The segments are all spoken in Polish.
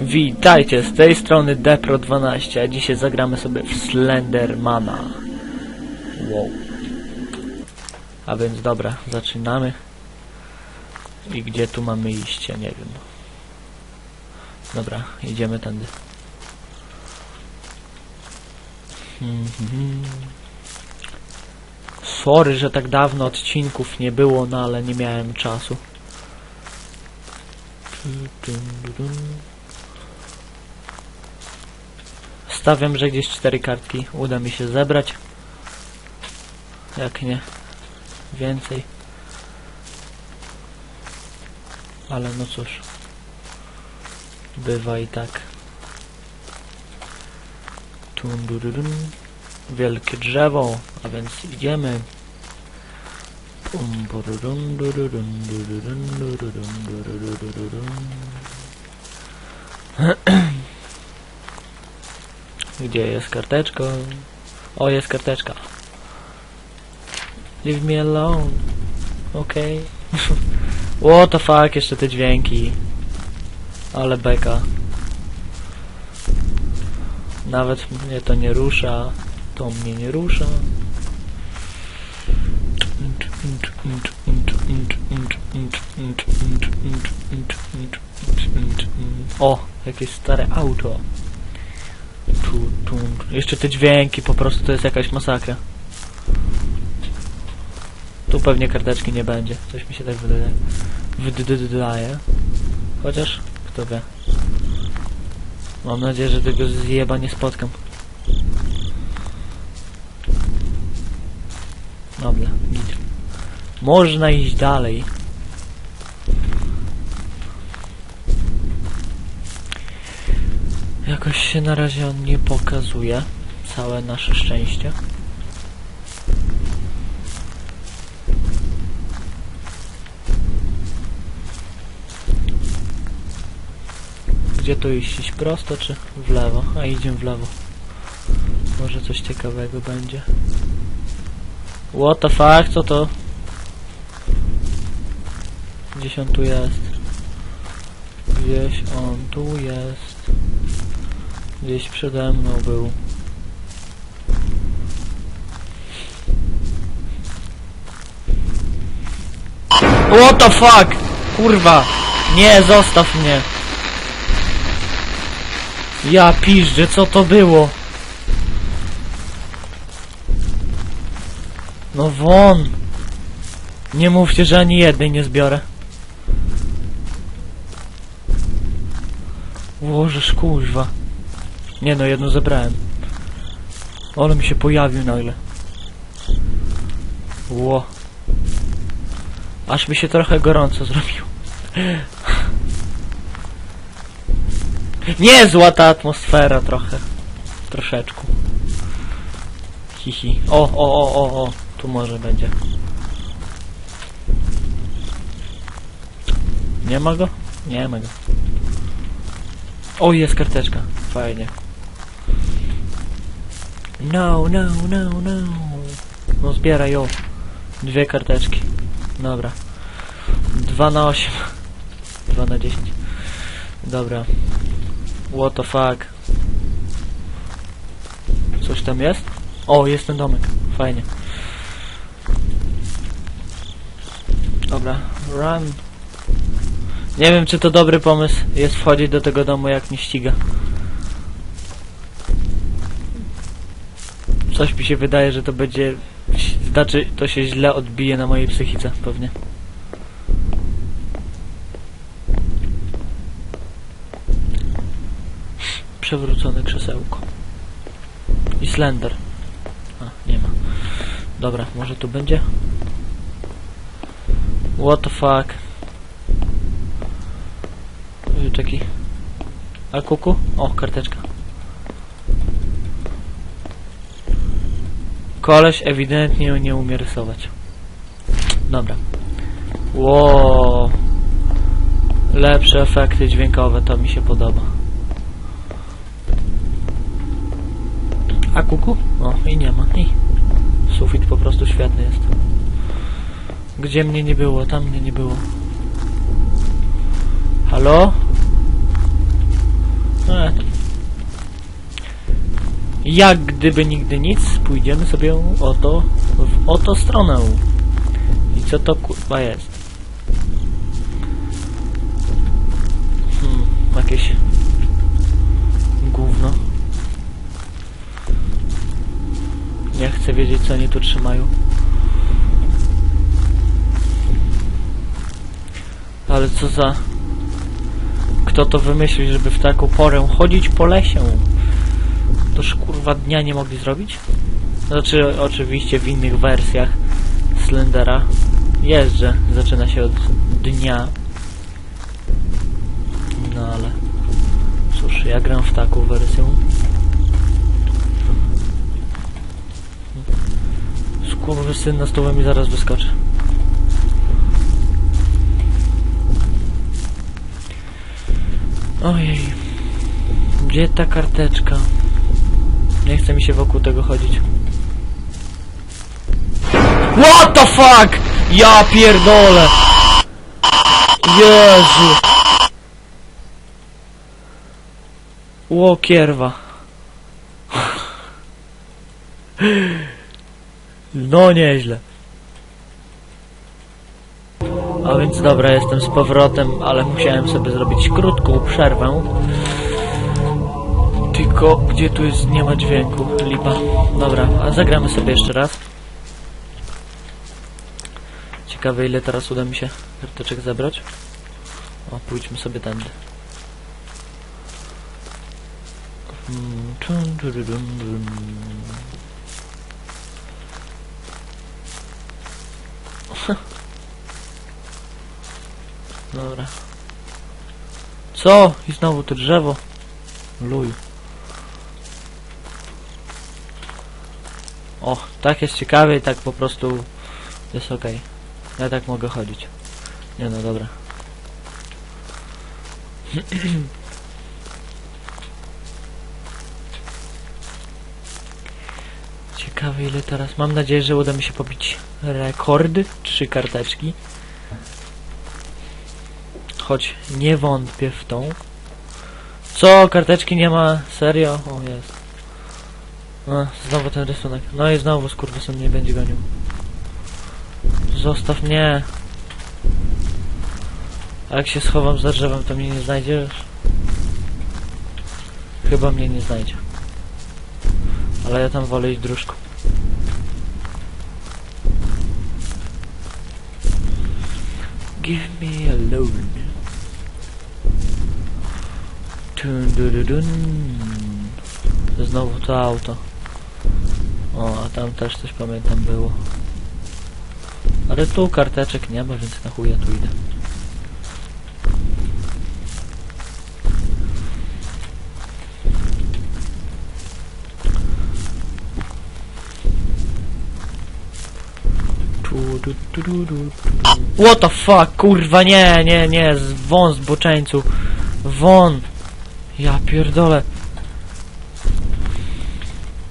Witajcie, z tej strony Depro12, a dzisiaj zagramy sobie w Slendermana. Wow. A więc dobra, zaczynamy. I gdzie tu mamy iść, ja nie wiem. Dobra, idziemy tędy. Mhm. Sorry, że tak dawno odcinków nie było, no ale nie miałem czasu. Stawiam, że gdzieś cztery kartki uda mi się zebrać. Jak nie, więcej. Ale no cóż. Bywa i tak. Tum, du, du, dum. Wielkie drzewo, a więc idziemy. Pum. Gdzie jest karteczka? O, jest karteczka. Leave me alone. Okej. What the fuck, jeszcze te dźwięki. Ale beka. Nawet mnie to nie rusza. To mnie nie rusza. O, jakieś stare auto. Tu, tu. Jeszcze te dźwięki, po prostu to jest jakaś masakra. Tu pewnie karteczki nie będzie. Coś mi się tak wydaje. Wydaje. Chociaż, kto wie. Mam nadzieję, że tego zjeba nie spotkam. Dobra, git. Można iść dalej. Jakoś się na razie on nie pokazuje. Całe nasze szczęście. Gdzie to iść? Iść prosto czy w lewo? A idziemy w lewo. Może coś ciekawego będzie. What the fuck? Co to? Gdzieś on tu jest. Gdzieś on tu jest. Gdzieś przede mną był. What the fuck? Kurwa! Nie, zostaw mnie! Ja piżdżę, co to było? No won! Nie mówcie, że ani jednej nie zbiorę. Łożesz kuźwa. Nie no, jedno zebrałem. Ale mi się pojawił nagle. Ło. Aż mi się trochę gorąco zrobiło. Niezła ta atmosfera trochę. Troszeczkę. Hihi. O, o, o, o, o. Tu może będzie. Nie ma go? Nie ma go. O, jest karteczka. Fajnie. No, no, no, no. No zbieraj ją. Dwie karteczki. Dobra. Dwa na osiem. Dwa na dziesięć. Dobra. What the fuck. Coś tam jest? O, jest ten domek. Fajnie. Dobra, run. Nie wiem, czy to dobry pomysł jest wchodzić do tego domu, jak mnie ściga. Coś mi się wydaje, że to będzie... Znaczy, to się źle odbije na mojej psychice, pewnie. Przewrócone krzesełko. I slender. A, nie ma. Dobra, może tu będzie? What the fuck? Czeki. A kuku? O, karteczka. Koleś ewidentnie nie umie rysować. Dobra. Ło. Lepsze efekty dźwiękowe, to mi się podoba. A kuku? O, i nie ma. I. Sufit po prostu świetny jest. Gdzie mnie nie było? Tam mnie nie było. Halo? Jak gdyby nigdy nic, pójdziemy sobie oto w oto stronę. I co to kurwa jest? Hmm, jakieś gówno. Nie chcę wiedzieć co oni tu trzymają. Ale co za... Kto to wymyślił, żeby w taką porę chodzić po lesie? Toż kurwa dnia nie mogli zrobić? Znaczy oczywiście w innych wersjach Slendera jest, że zaczyna się od dnia. No ale cóż, ja gram w taką wersję. Skurwysyn na stole mi zaraz wyskoczy. Ojej. Gdzie ta karteczka? Nie chce mi się wokół tego chodzić. What the fuck? Ja pierdolę! Jezu! Ło kierwa. No nieźle. A więc dobra, jestem z powrotem, ale musiałem sobie zrobić krótką przerwę. Tylko gdzie tu jest, nie ma dźwięku, lipa. Dobra, a zagramy sobie jeszcze raz. Ciekawe ile teraz uda mi się karteczek zebrać. O, pójdźmy sobie tędy. Dobra. Co? I znowu to drzewo. Luj. O, tak jest ciekawie tak po prostu jest okej. Ja tak mogę chodzić. Nie no, dobra. Ciekawe ile teraz. Mam nadzieję, że uda mi się pobić rekordy. Trzy karteczki. Choć nie wątpię w tą. Co? Karteczki nie ma? Serio? O, jest. A, znowu ten rysunek. No i znowu skurwysyn mnie będzie gonił. Zostaw mnie. A jak się schowam za drzewem, to mnie nie znajdziesz? Chyba mnie nie znajdzie. Ale ja tam wolę iść dróżką. Give me alone. Dun, dun, dun. Znowu to auto. O, a tam też coś pamiętam było. Ale tu karteczek nie ma, więc na chuj ja tu idę. What the fuck, kurwa, nie, nie, nie, z wąs zboczeńcu. Won. Ja pierdolę.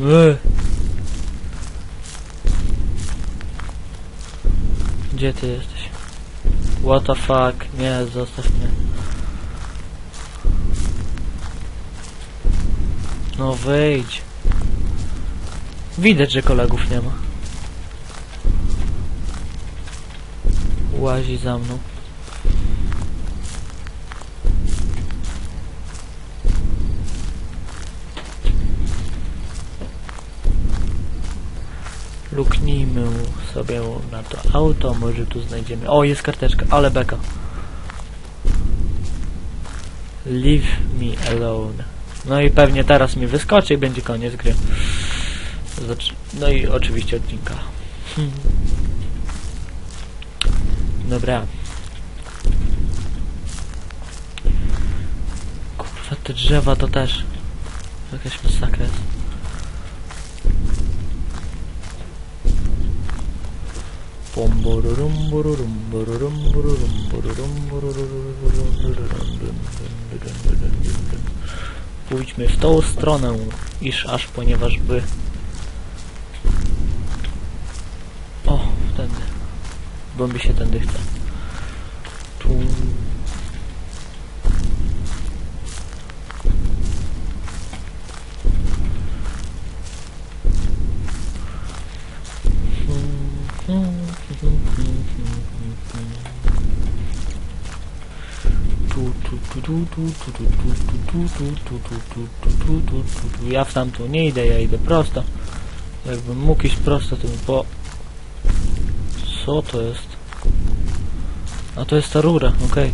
Wy. Gdzie ty jesteś? What the fuck? Nie, zostaw mnie. No wyjdź. Widać, że kolegów nie ma. Łazi za mną. Luknijmy sobie na to auto, może tu znajdziemy... O, jest karteczka, ale beka. Leave me alone. No i pewnie teraz mi wyskoczy i będzie koniec gry. No i oczywiście odcinka. Dobra. Kurwa, te drzewa to też jakaś masakra jest. Pom, bururum, bururum, bururum, bururum, bururum, bururum, bururum. Pójdźmy w tą stronę, iż aż ponieważ by... O, tędy. Bo mi się tędy chce. Ja w tamtą nie idę, ja idę prosto. Jakbym mógł iść prosto, to bym po... Co to jest? A to jest ta rura, okej.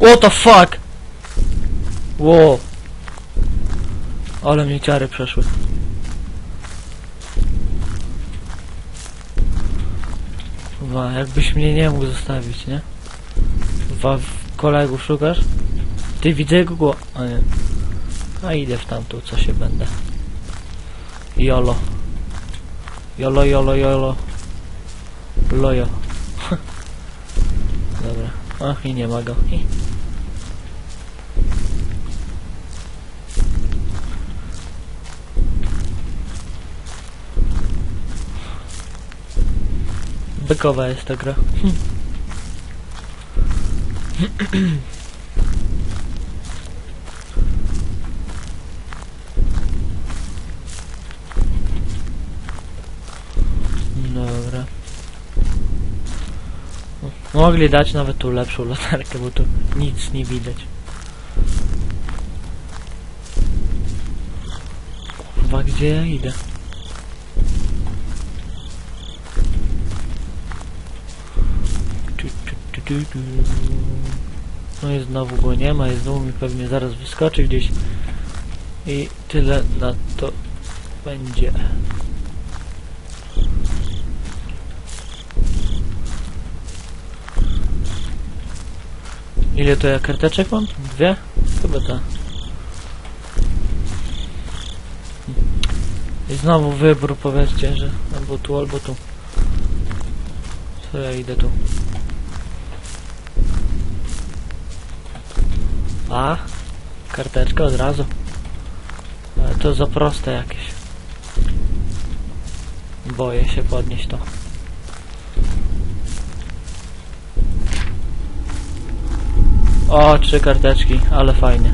What the fuck? Wow. Ale mnie ciary przeszły. Wa, jakbyś mnie nie mógł zostawić, nie? Wa, kolegów szukasz? Ty widzę głowę. A nie. A idę w tamtą, co się będę. Jolo. Jolo, jolo, jolo. Lojo. Dobra. Ach, i nie ma go. Bykowa jest ta gra. Dobra. Mogli dać nawet tu lepszą latarkę, bo tu nic nie widać. Kurwa, gdzie ja idę? Tu, No i znowu go nie ma i znowu mi pewnie zaraz wyskoczy gdzieś. I tyle na to będzie. Ile to ja karteczek mam? Dwie? Chyba tak. I znowu wybór powiedzcie, że albo tu, albo tu. To ja idę tu. A, karteczka od razu. Ale to za proste jakieś. Boję się podnieść to. O, trzy karteczki, ale fajnie.